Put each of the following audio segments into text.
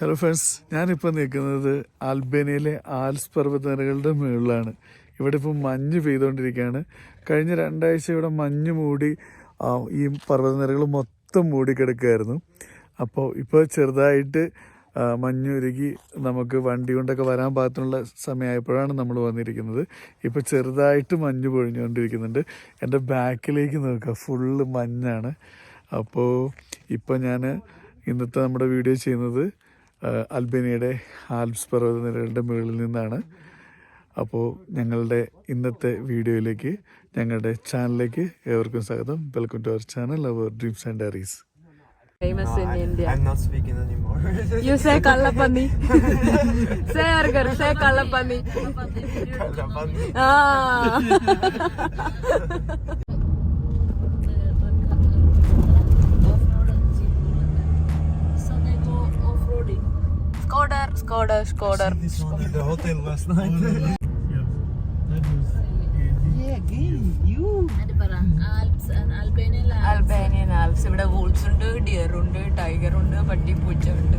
Hello friends ഞാനിപ്പോൾ നിൽക്കുന്നത് ആൽബേനിയയിലെ ആൽസ് പർവതനിരകളുടെ മുകളിലാണ്. ഇവിടെ ഇപ്പോൾ മഞ്ഞ് പെയ്തുകൊണ്ടിരിക്കുകയാണ്. കഴിഞ്ഞ രണ്ടാഴ്ച ഇവിടെ മഞ്ഞ് മൂടി ഈ പർവതനിരകൾ മൊത്തം മൂടി കിടക്കുകയായിരുന്നു അപ്പോൾ ഇപ്പോൾ ചെറുതായിട്ട് മഞ്ഞ് ഉരുകി നമുക്ക് വണ്ടി കൊണ്ടൊക്കെ വരാൻ പാകത്തിനുള്ള സമയമായപ്പോഴാണ് നമ്മൾ വന്നിരിക്കുന്നത്. ഇപ്പോൾ ചെറുതായിട്ട് മഞ്ഞ് പൊഴിഞ്ഞുകൊണ്ടിരിക്കുന്നുണ്ട്. എന്റെ ബാക്കിലേക്ക് നോക്കുക. ഫുള്ള് മഞ്ഞാണ്. അപ്പോൾ ഇപ്പോൾ ഞാൻ ഇന്നത്തെ നമ്മുടെ വീഡിയോ ചെയ്യുന്നത് അൽബേനിയയുടെ ആൽപ്സ് പർവതനിരകളുടെ മുകളിൽ നിന്നാണ് അപ്പോൾ ഞങ്ങളുടെ ഇന്നത്തെ വീഡിയോയിലേക്ക് ഞങ്ങളുടെ ചാനലിലേക്ക് ഏവർക്കും സ്വാഗതം welcome to our channel our dreams and diaries famous in India. I'm not speaking anymore. You say Kallapani. say Argar, say Kallapani. Kalapani. Ah. Skoder, Skoder, Skoder. This one in the hotel last night. Albanian Alps ഇവിടെ wools ഉണ്ട് deer ഉണ്ട് tiger ഉണ്ട് പട്ടി പൂച്ച ഉണ്ട്.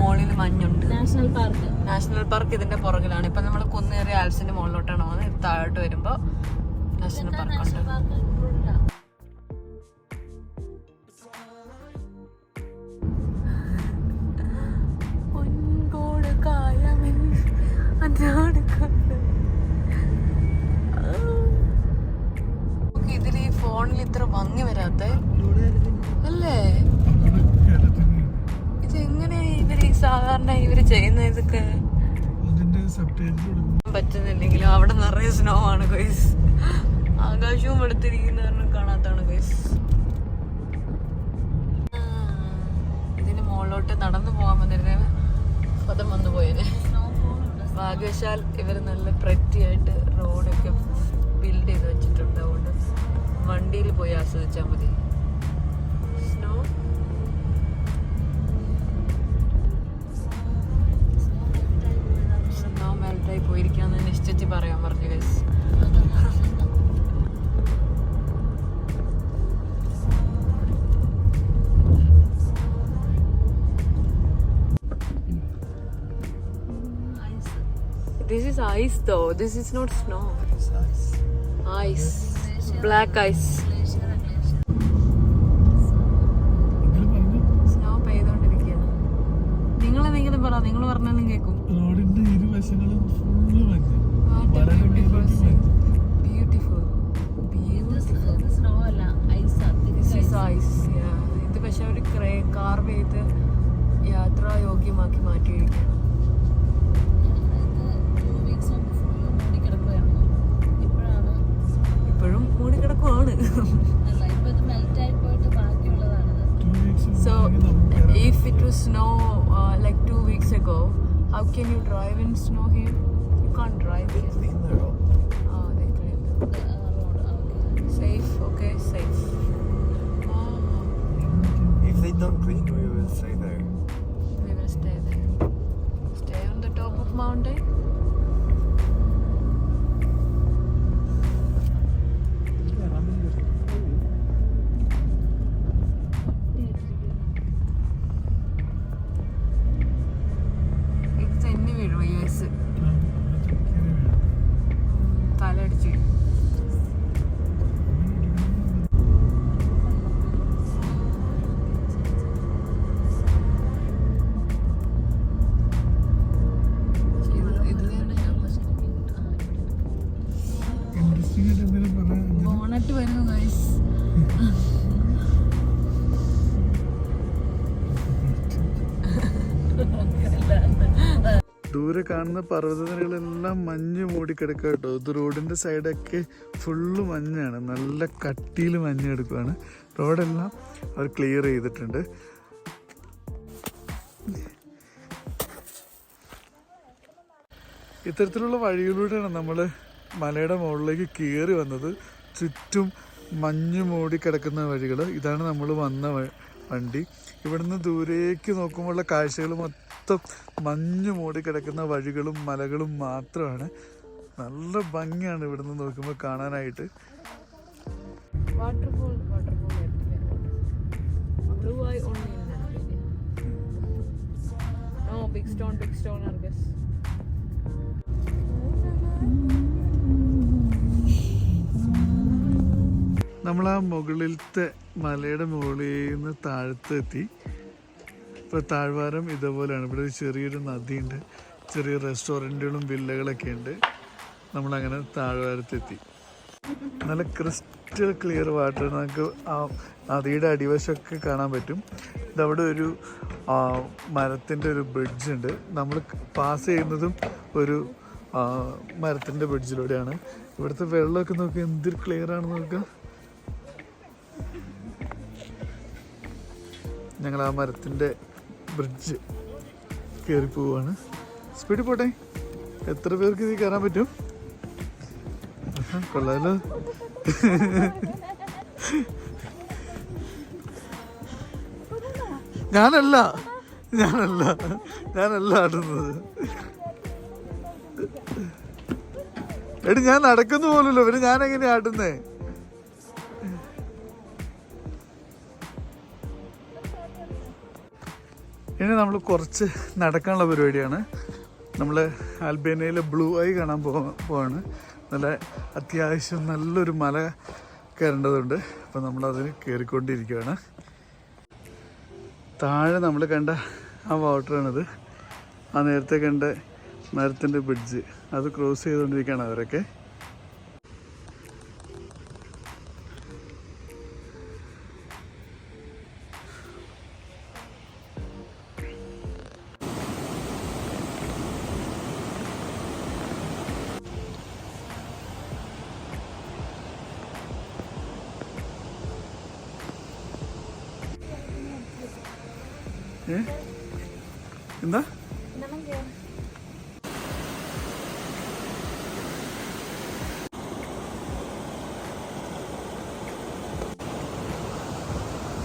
മോളിൽ മഞ്ഞുണ്ട്. National park. National park ഇതിന്റെ പുറകിലാണ്. ഇപ്പൊ നമ്മൾ കുന്നേറിയ ആൽപ്സിന്റെ മുകളിലോട്ടാണ് പോകുന്നത് താഴോട്ട് വരുമ്പോ നാഷണൽ പാർക്ക്. ഉണ്ട് കായമെൻ അതാണ്. ഇതിൽ ഈ ഫോണിൽ ഇത്ര ഭംഗി വരാത്ത? അല്ലേ? ഇത് എങ്ങനെയാ ഇവർ സാധാരണ ഇവർ ചെയ്യുന്ന ഇതൊക്കെ? പറ്റുന്നില്ലെങ്കിലും അവിടെ നിറയെ സ്നോ ആണ് ആകാശവും എടുത്തിരിക്കുന്ന കാണാത്താണ് ഗൈസ് ഇതിന് മുകളിലോട്ട് നടന്നു പോകാൻ വന്നിരുന്ന. പദം വന്നു പോയേനെ ഭാഗ്യവശാൽ ഇവർ നല്ല ice though. This is not snow. It's nice. Ice. Black ice. so, if it was snow uh, like two weeks ago, how can you drive in snow here? You can't drive here. They clean the road. Oh, they clean the road. Okay. Safe, okay, safe. Oh. If they don't clean, we will stay there. We will stay there. Stay on the top of mountain. ദൂരെ കാണുന്ന പർവതനിരകളെല്ലാം മഞ്ഞ് മൂടിക്കിടക്കുക കേട്ടോ. ഇത് റോഡിന്റെ സൈഡൊക്കെ full മഞ്ഞാണ്. നല്ല കട്ടിയിൽ മഞ്ഞ് എടുക്കുകയാണ് റോഡെല്ലാം അവർ ക്ലിയർ ചെയ്തിട്ടുണ്ട്. ഇത്തരത്തിലുള്ള വഴിയിലൂടെയാണ് നമ്മൾ മലയുടെ മുകളിലേക്ക് കയറി വന്നത്. ചുറ്റും മഞ്ഞ് മൂടി കിടക്കുന്ന വഴികൾ ഇതാണ് നമ്മൾ വന്ന വണ്ടി. ഇവിടുന്ന് ദൂരേക്ക് നോക്കുമ്പോഴുള്ള കാഴ്ചകൾ മൊത്തം മഞ്ഞ് മൂടി കിടക്കുന്ന വഴികളും മലകളും മാത്രമാണ്. നല്ല ഭംഗിയാണ് ഇവിടുന്ന് നോക്കുമ്പോൾ കാണാനായിട്ട്. Waterfall waterfall blue eye only big stone, big stone, I guess. നമ്മൾ ആ മുകളിലത്തെ മലയുടെ മുകളിൽ നിന്ന് താഴത്തെത്തി. ഇപ്പോൾ താഴ്വാരം ഇതേപോലെയാണ്. ഇവിടെ ഒരു ചെറിയൊരു നദിയുണ്ട്. ചെറിയ റെസ്റ്റോറന്റുകളും വില്ലകളൊക്കെ ഉണ്ട്. നമ്മളങ്ങനെ താഴ്വാരത്തെത്തി. നല്ല ക്രിസ്റ്റൽ ക്ലിയർ വാട്ടർ. നമുക്ക് ആ നദിയുടെ അടിവശമൊക്കെ കാണാൻ പറ്റും. ഇതവിടെ ഒരു മരത്തിന്റെ ഒരു ബ്രിഡ്ജ് ഉണ്ട്. നമ്മൾ പാസ് ചെയ്യുന്നതും ഒരു മരത്തിന്റെ ബ്രിഡ്ജിലൂടെയാണ് ഇവിടുത്തെ വെള്ളമൊക്കെ നോക്കി എന്തൊരു ക്ലിയർ ആണെന്ന് നോക്കുക ഞങ്ങൾ ആ മരത്തിന്റെ ബ്രിഡ്ജ് കയറി പോവാണ്. സ്പീഡ് പോട്ടെ. എത്ര പേർക്ക് ഇത് കയറാൻ പറ്റും? കൊള്ളാലോ. ഞാനല്ല. ഞാനല്ല. ഞാനല്ല ആടുന്നത്. എടി ഞാൻ നടക്കുന്നു പോലല്ലോ പിന്നെ ഞാൻ എങ്ങനെയാ ആടുന്നേ? ഇനി നമ്മൾ കുറച്ച് നടക്കാനുള്ള പരിപാടിയാണ്. നമ്മൾ ആൽബേനിയയിലെ ബ്ലൂ ഐ കാണാൻ പോവാണ്. നല്ല അത്യാവശ്യം നല്ലൊരു മല കയറേണ്ടതുണ്ട്. അപ്പം നമ്മളതിന് കയറിക്കൊണ്ടിരിക്കുകയാണ്. താഴെ നമ്മൾ കണ്ട ആ വാട്ടറാണിത്. ആ നേരത്തെ കണ്ട മരത്തിന്റെ ബ്രിഡ്ജ് അത് ക്രോസ് ചെയ്തുകൊണ്ടിരിക്കുകയാണ് അവരൊക്കെ. എന്താ?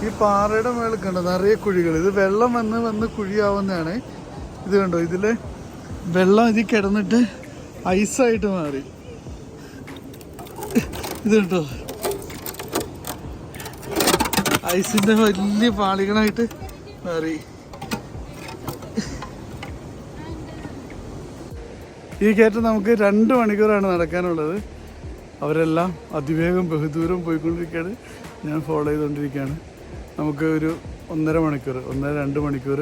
ഈ പാറയുടെ മേളിൽ കണ്ടോ? നിറയെ കുഴികൾ. ഇത് വെള്ളം വന്ന് വന്ന് കുഴിയാവുന്നതാണ്. ഇത് കണ്ടോ? ഇതിൽ വെള്ളം ഇതിൽ കിടന്നിട്ട് ഐസായിട്ട് മാറി. ഇത് കണ്ടോ? ഐസിന്റെ വലിയ പാളികളായിട്ട് മാറി. ഈ കയറ്റം നമുക്ക് രണ്ട് മണിക്കൂറാണ് നടക്കാനുള്ളത്. അവരെല്ലാം അതിവേഗം ബഹുദൂരം പോയിക്കൊണ്ടിരിക്കുകയാണ്. ഞാൻ ഫോളോ ചെയ്തുകൊണ്ടിരിക്കുകയാണ്. നമുക്ക് ഒരു ഒന്നര മണിക്കൂർ ഒന്നര രണ്ട് മണിക്കൂർ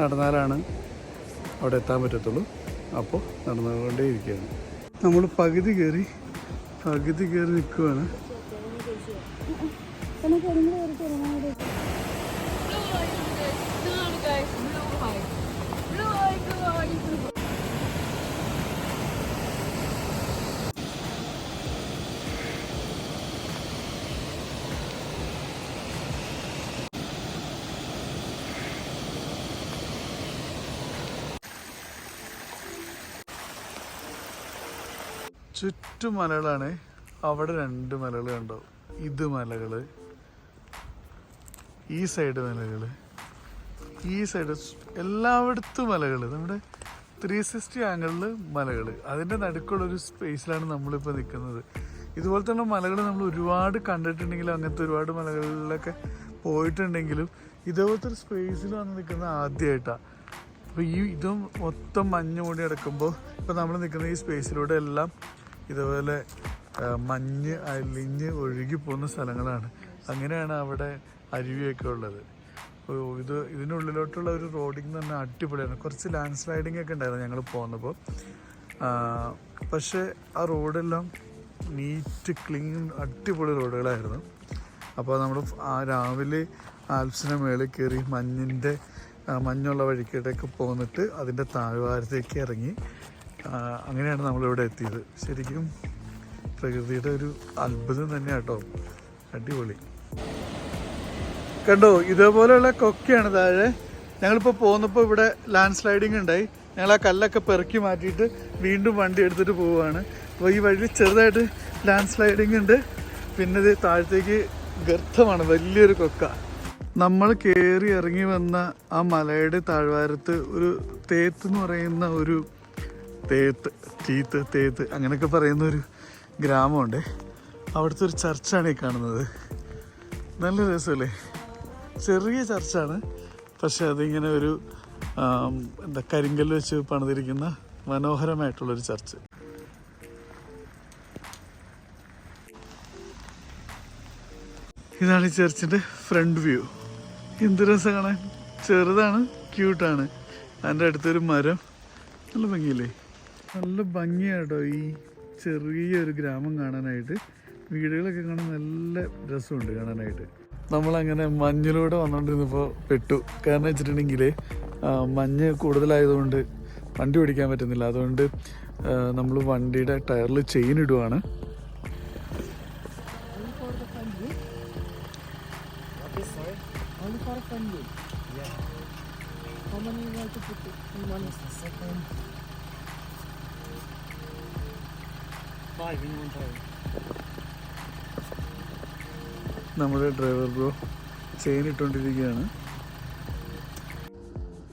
നടന്നാലാണ് അവിടെ എത്താൻ പറ്റത്തുള്ളൂ. അപ്പോൾ നടന്നുകൊണ്ടേ ഇരിക്കുകയാണ് നമ്മൾ പകുതി കയറി പകുതി കയറി നിൽക്കുവാണ്. ചുറ്റും മലകളാണ്. അവിടെ രണ്ട് മലകൾ കണ്ടോ. ഇത് മലകൾ ഈ സൈഡ് മലകൾ ഈ സൈഡ് എല്ലായിടത്തും മലകൾ നമ്മുടെ ത്രീ സിക്സ്റ്റി ആംഗിളിൽ മലകൾ അതിന്റെ നടുക്കുള്ള ഒരു സ്പേസിലാണ് നമ്മളിപ്പോൾ നിൽക്കുന്നത് ഇതുപോലെ തന്നെ മലകൾ നമ്മൾ ഒരുപാട് കണ്ടിട്ടുണ്ടെങ്കിലും അങ്ങനത്തെ ഒരുപാട് മലകളിലൊക്കെ പോയിട്ടുണ്ടെങ്കിലും ഇതേപോലത്തെ ഒരു സ്പേസിൽ വന്ന് നിൽക്കുന്നത് ആദ്യമായിട്ടാണ് അപ്പോൾ ഈ ഇതും മൊത്തം മഞ്ഞ് മൂടി അടക്കുമ്പോൾ ഇപ്പോൾ നമ്മൾ നിൽക്കുന്ന ഈ സ്പേസിലൂടെ എല്ലാം ഇതുപോലെ മഞ്ഞ് അലിഞ്ഞ് ഒഴുകി പോകുന്ന സ്ഥലങ്ങളാണ്. അങ്ങനെയാണ് അവിടെ അരുവിയൊക്കെ ഉള്ളത്. ഇത് ഇതിനുള്ളിലോട്ടുള്ള ഒരു റോഡിങ് പറഞ്ഞാൽ അടിപൊളിയാണ് കുറച്ച് ലാൻഡ് സ്ലൈഡിങ് ഒക്കെ ഉണ്ടായിരുന്നു ഞങ്ങൾ പോന്നപ്പോൾ പക്ഷേ ആ റോഡെല്ലാം നീറ്റ് ക്ലീൻ അടിപൊളി റോഡുകളായിരുന്നു. അപ്പോൾ നമ്മൾ ആ രാവിലെ ആൽപ്സിനെ മേളിൽ കയറി മഞ്ഞിന്റെ മഞ്ഞുള്ള വഴിക്കേട്ടൊക്കെ പോന്നിട്ട് അതിന്റെ താഴ്വാരത്തേക്ക് ഇറങ്ങി. അങ്ങനെയാണ് നമ്മളിവിടെ എത്തിയത്. ശരിക്കും പ്രകൃതിയുടെ ഒരു അത്ഭുതം തന്നെയാണ് കേട്ടോ അടിപൊളി. കണ്ടോ ഇതേപോലെയുള്ള കൊക്കയാണ് താഴെ. ഞങ്ങളിപ്പോൾ പോന്നപ്പോൾ ഇവിടെ ലാൻഡ് സ്ലൈഡിങ് ഉണ്ടായി. ഞങ്ങൾ ആ കല്ലൊക്കെ പെറുക്കി മാറ്റിയിട്ട് വീണ്ടും വണ്ടി എടുത്തിട്ട് പോവുകയാണ് അപ്പോൾ ഈ വഴിയിൽ ചെറുതായിട്ട് ലാൻഡ് സ്ലൈഡിങ് ഉണ്ട്. പിന്നെ ഇത് താഴത്തേക്ക് ഗർത്തമാണ്. വലിയൊരു കൊക്ക. നമ്മൾ കയറി ഇറങ്ങി വന്ന ആ മലയുടെ താഴ്വാരത്ത് ഒരു തേത്ത് എന്ന് പറയുന്ന ഒരു തേത്ത് ചീത്ത് തേത്ത് അങ്ങനെയൊക്കെ പറയുന്ന ഒരു ഗ്രാമമുണ്ട്. അവിടുത്തെ ഒരു ചർച്ചാണ് ഈ കാണുന്നത്. നല്ല രസമല്ലേ? ചെറിയ ചർച്ചാണ്. പക്ഷെ അതിങ്ങനെ ഒരു എന്താ കരിങ്കല്ല് വെച്ച് പണിതിരിക്കുന്ന മനോഹരമായിട്ടുള്ളൊരു ചർച്ച്. ഇതാണ് ഈ ചർച്ചിന്റെ ഫ്രണ്ട് വ്യൂ. എന്ത് രസം കാണാൻ ചെറുതാണ് ക്യൂട്ടാണ്. അതിന്റെ അടുത്തൊരു മരം. നല്ല ഭംഗിയില്ലേ? നല്ല ഭംഗിയാട്ടോ ഈ ചെറിയൊരു ഗ്രാമം കാണാനായിട്ട് വീടുകളൊക്കെ കാണാൻ നല്ല രസമുണ്ട് കാണാനായിട്ട് നമ്മളങ്ങനെ മഞ്ഞിലൂടെ വന്നുകൊണ്ടിരുന്നപ്പോൾ പെട്ടു കാരണം വെച്ചിട്ടുണ്ടെങ്കിൽ മഞ്ഞ് കൂടുതലായതുകൊണ്ട് വണ്ടി ഓടിക്കാൻ പറ്റുന്നില്ല അതുകൊണ്ട് നമ്മൾ വണ്ടിയുടെ ടയറിൽ ചെയിൻ ഇടുവാണ്. How many you want to put in one? Second. നമ്മുടെ ഡ്രൈവർ ബ്രോ ചെയിൻ ഇട്ടുകൊണ്ടിരിക്കുകയാണ്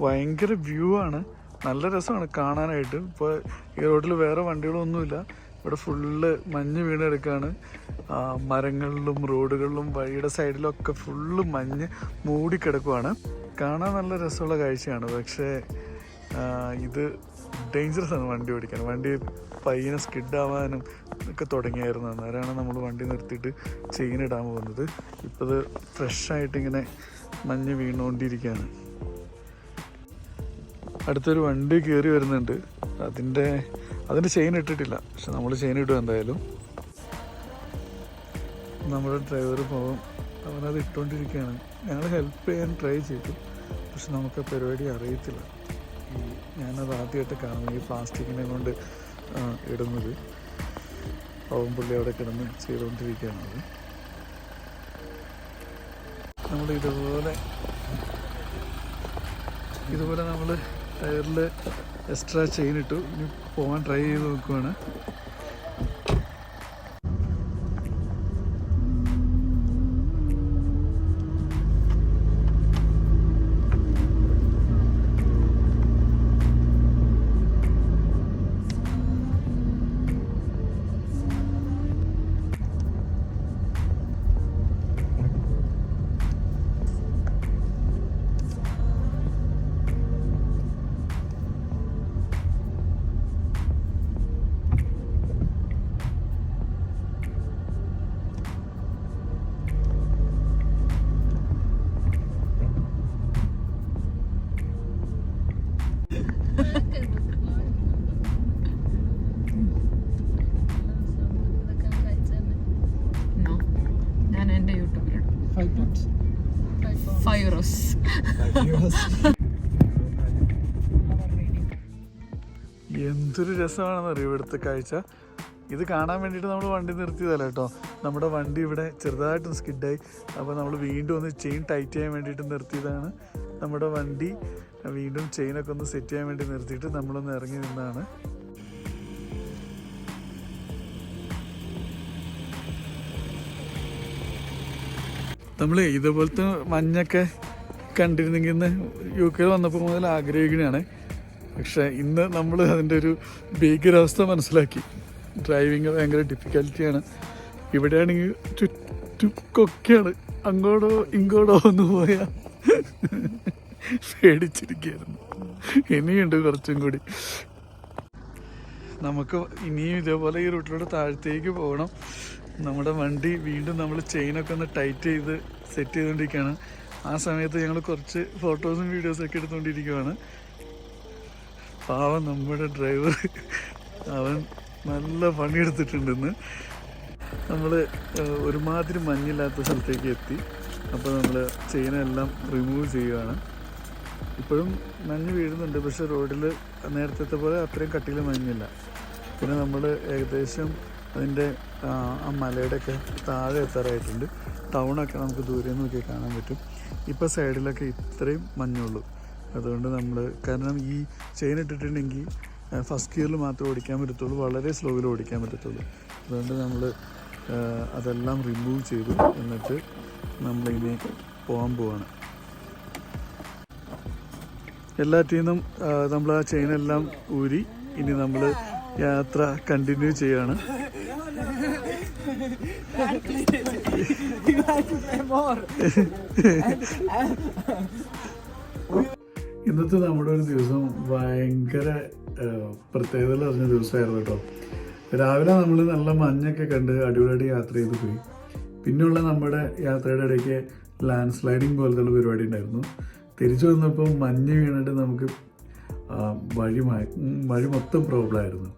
ഭയങ്കര വ്യൂ ആണ്. നല്ല രസമാണ് കാണാനായിട്ട്. ഇപ്പോൾ ഈ റോഡിൽ വേറെ വണ്ടികളൊന്നുമില്ല. ഇവിടെ ഫുള്ള് മഞ്ഞ് വീണെടുക്കാണ്. മരങ്ങളിലും റോഡുകളിലും വഴിയുടെ സൈഡിലൊക്കെ ഫുള്ള് മഞ്ഞ് മൂടിക്കിടക്കുവാണ്. കാണാൻ നല്ല രസമുള്ള കാഴ്ചയാണ്. പക്ഷേ ഇത് ഡേഞ്ചറസ് ആണ് വണ്ടി ഓടിക്കാൻ. വണ്ടി പയ്യനെ സ്കിഡ് ആവാനും ഒക്കെ തുടങ്ങിയായിരുന്നു അന്നേരമാണ് നമ്മൾ വണ്ടി നിർത്തിയിട്ട് ചെയിൻ ഇടാൻ പോകുന്നത്. ഇപ്പോൾ ഇത് ഫ്രഷായിട്ടിങ്ങനെ മഞ്ഞ് വീണുകൊണ്ടിരിക്കുകയാണ് അടുത്തൊരു വണ്ടി കയറി വരുന്നുണ്ട്. അതിന്റെ അതിന്റെ ചെയിൻ ഇട്ടിട്ടില്ല. പക്ഷെ നമ്മൾ ചെയിൻ ഇടും എന്തായാലും. നമ്മുടെ ഡ്രൈവർ പോകും അവനത് ഇട്ടുകൊണ്ടിരിക്കുകയാണ് ഞങ്ങൾ ഹെൽപ്പ് ചെയ്യാൻ ട്രൈ ചെയ്തു. പക്ഷെ നമുക്ക് പരിപാടി അറിയത്തില്ല. ഞാനത് ആദ്യമായിട്ട് കാണുന്നു ഈ പ്ലാസ്റ്റിക്കിനെ കൊണ്ട് ഇടുന്നത്. പാവം പുള്ളി അവിടെ കിടന്ന് ചെയ്തുകൊണ്ടിരിക്കുകയാണത് നമ്മൾ ഇതുപോലെ ഇതുപോലെ നമ്മൾ ടയറിൽ എക്സ്ട്രാ ചെയിൻ ഇട്ടു. ഇനി പോകാൻ ട്രൈ ചെയ്ത് നോക്കുവാണ്. എന്തൊരു രസമാണെന്ന് അറിയോ ഇവിടുത്തെ കാഴ്ച? ഇത് കാണാൻ വേണ്ടിയിട്ട് നമ്മൾ വണ്ടി നിർത്തിയതല്ല കേട്ടോ നമ്മുടെ വണ്ടി ഇവിടെ ചെറുതായിട്ടൊന്ന് സ്കിഡായി. അപ്പോൾ നമ്മൾ വീണ്ടും ഒന്ന് ചെയിൻ ടൈറ്റ് ചെയ്യാൻ വേണ്ടിയിട്ട് നിർത്തിയതാണ്. നമ്മുടെ വണ്ടി വീണ്ടും ചെയിനൊക്കെ ഒന്ന് സെറ്റ് ചെയ്യാൻ വേണ്ടി നിർത്തിയിട്ട് നമ്മളൊന്ന് ഇറങ്ങി നിന്നാണ്. നമ്മൾ ഇതുപോലത്തെ മഞ്ഞൊക്കെ കണ്ടിരുന്നെങ്കിൽ ഇന്ന് യു കെയിൽ വന്നപ്പോൾ മുതൽ ആഗ്രഹിക്കുകയാണ് പക്ഷേ ഇന്ന് നമ്മൾ അതിന്റെ ഒരു ഭീകരാവസ്ഥ മനസ്സിലാക്കി. ഡ്രൈവിങ് ഭയങ്കര ഡിഫിക്കൽറ്റിയാണ് ഇവിടെയാണെങ്കിൽ ചുറ്റുക്കൊക്കെയാണ് അങ്ങോട്ടോ ഇങ്ങോട്ടോ ഒന്ന് പോയാൽ പേടിച്ചിരിക്കുകയായിരുന്നു ഇനിയുണ്ട് കുറച്ചും കൂടി. നമുക്ക് ഇനിയും ഇതേപോലെ ഈ റൂട്ടിലൂടെ താഴത്തേക്ക് പോകണം. നമ്മുടെ വണ്ടി വീണ്ടും നമ്മൾ ചെയിനൊക്കെ ഒന്ന് ടൈറ്റ് ചെയ്ത് സെറ്റ് ചെയ്തുകൊണ്ടിരിക്കുകയാണ് ആ സമയത്ത് ഞങ്ങൾ കുറച്ച് ഫോട്ടോസും വീഡിയോസും ഒക്കെ എടുത്തുകൊണ്ടിരിക്കുവാണ്. പാവം നമ്മുടെ ഡ്രൈവർ. അവൻ നല്ല പണിയെടുത്തിട്ടുണ്ടെന്ന്. നമ്മൾ ഒരുമാതിരി മഞ്ഞില്ലാത്ത സ്ഥലത്തേക്ക് എത്തി. അപ്പോൾ നമ്മൾ ചെയിനെല്ലാം റിമൂവ് ചെയ്യുകയാണ് ഇപ്പോഴും മഞ്ഞ് വീഴുന്നുണ്ട്. പക്ഷേ റോഡിൽ നേരത്തെ പോലെ അത്രയും കട്ടിയിൽ മഞ്ഞില്ല. പിന്നെ നമ്മൾ ഏകദേശം അതിന്റെ ആ മലയുടെയൊക്കെ താഴെ എത്താറായിട്ടുണ്ട്. ടൗണൊക്കെ നമുക്ക് ദൂരെ നോക്കി കാണാൻ പറ്റും. ഇപ്പോൾ സൈഡിലൊക്കെ ഇത്രയും മഞ്ഞുള്ളൂ. അതുകൊണ്ട് നമ്മൾ കാരണം ഈ ചെയിൻ ഇട്ടിട്ടുണ്ടെങ്കിൽ ഫസ്റ്റ് ഗിയറിൽ മാത്രം ഓടിക്കാൻ പറ്റത്തുള്ളൂ. വളരെ സ്ലോയിൽ ഓടിക്കാൻ പറ്റത്തുള്ളൂ. അതുകൊണ്ട് നമ്മൾ അതെല്ലാം റിമൂവ് ചെയ്തു. എന്നിട്ട് നമ്മളിനി പോകാൻ പോവാണ്. എല്ലാറ്റിൽ നിന്നും നമ്മൾ ആ ചെയിനെല്ലാം ഊരി ഇനി നമ്മൾ യാത്ര കണ്ടിന്യൂ ചെയ്യാണ്. ഇന്നത്തെ നമ്മുടെ ഒരു ദിവസം ഭയങ്കര പ്രത്യേകത നിറഞ്ഞ ദിവസമായിരുന്നു കേട്ടോ. രാവിലെ നമ്മൾ നല്ല മഞ്ഞൊക്കെ കണ്ട് അടിപൊളിയായിട്ട് യാത്ര ചെയ്ത് പോയി. പിന്നെയുള്ള നമ്മുടെ യാത്രയുടെ ഇടയ്ക്ക് ലാൻഡ് സ്ലൈഡിങ് പോലത്തെ പരിപാടി ഉണ്ടായിരുന്നു. തിരിച്ചു വന്നപ്പോൾ മഞ്ഞ് വീണിട്ട് നമുക്ക് വഴി വഴി മൊത്തം പ്രോബ്ലം ആയിരുന്നു.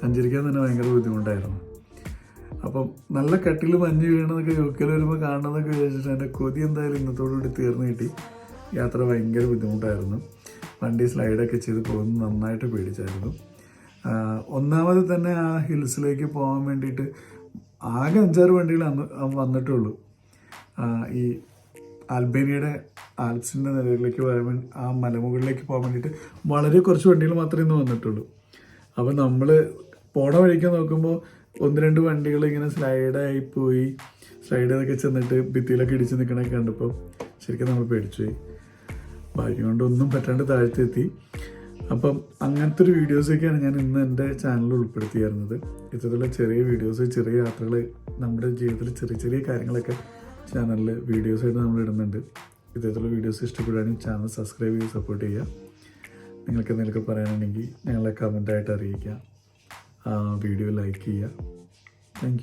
സഞ്ചരിക്കാൻ തന്നെ ഭയങ്കര ബുദ്ധിമുട്ടായിരുന്നു. അപ്പം നല്ല കട്ടിൽ മഞ്ഞ് വീണതൊക്കെ യുക്കയിൽ വരുമ്പോൾ കാണണമെന്നൊക്കെ വിചാരിച്ചിട്ട് എന്റെ കൊതി എന്തായാലും ഇന്നത്തോടുകൂടി തീർന്നു കിട്ടി. യാത്ര ഭയങ്കര ബുദ്ധിമുട്ടായിരുന്നു. വണ്ടി സ്ലൈഡൊക്കെ ചെയ്ത് പോകുന്നത് നന്നായിട്ട് പേടിച്ചായിരുന്നു. ഒന്നാമത് തന്നെ ആ ഹിൽസിലേക്ക് പോകാൻ വേണ്ടിയിട്ട് ആകെ അഞ്ചാറ് വണ്ടികൾ അന്ന് വന്നിട്ടുള്ളൂ. ഈ ആൽബേനിയയുടെ ആൽപ്സിന്റെ നിലകളിലേക്ക് പോകാൻ വേണ്ടി ആ മലമുകളിലേക്ക് പോകാൻ വേണ്ടിയിട്ട് വളരെ കുറച്ച് വണ്ടികൾ മാത്രമേ ഇന്ന് വന്നിട്ടുള്ളൂ. അപ്പോൾ നമ്മൾ പോണ വഴിക്ക് നോക്കുമ്പോൾ ഒന്ന് രണ്ട് വണ്ടികൾ ഇങ്ങനെ സ്ലൈഡായി പോയി. സ്ലൈഡ് ചെയ്തൊക്കെ ചെന്നിട്ട് ഭിത്തിയിലൊക്കെ ഇടിച്ച് നിൽക്കണൊക്കെ കണ്ടപ്പോൾ ശരിക്കും നമ്മൾ പേടിച്ചു പോയി ഭാഗ്യം കൊണ്ട് ഒന്നും പറ്റാണ്ട് താഴ്ത്തെത്തി അപ്പം അങ്ങനത്തെ ഒരു വീഡിയോസൊക്കെയാണ് ഞാൻ ഇന്ന് എന്റെ ചാനലിൽ ഉൾപ്പെടുത്തിയിരുന്നത്. ഇത്തരത്തിലുള്ള ചെറിയ വീഡിയോസ് ചെറിയ യാത്രകൾ നമ്മുടെ ജീവിതത്തിൽ ചെറിയ ചെറിയ കാര്യങ്ങളൊക്കെ ചാനലിൽ വീഡിയോസായിട്ട് നമ്മൾ ഇടുന്നുണ്ട്. ഇത്തരത്തിലുള്ള വീഡിയോസ് ഇഷ്ടപ്പെടുകയാണെങ്കിൽ ചാനൽ സബ്സ്ക്രൈബ് ചെയ്ത് സപ്പോർട്ട് ചെയ്യുക. നിങ്ങൾക്ക് എന്തെങ്കിലുമൊക്കെ പറയാനുണ്ടെങ്കിൽ ഞങ്ങളെ കമന്റായിട്ട് അറിയിക്കുക. വീഡിയോ ലൈക്ക് ചെയ്യുക. താങ്ക്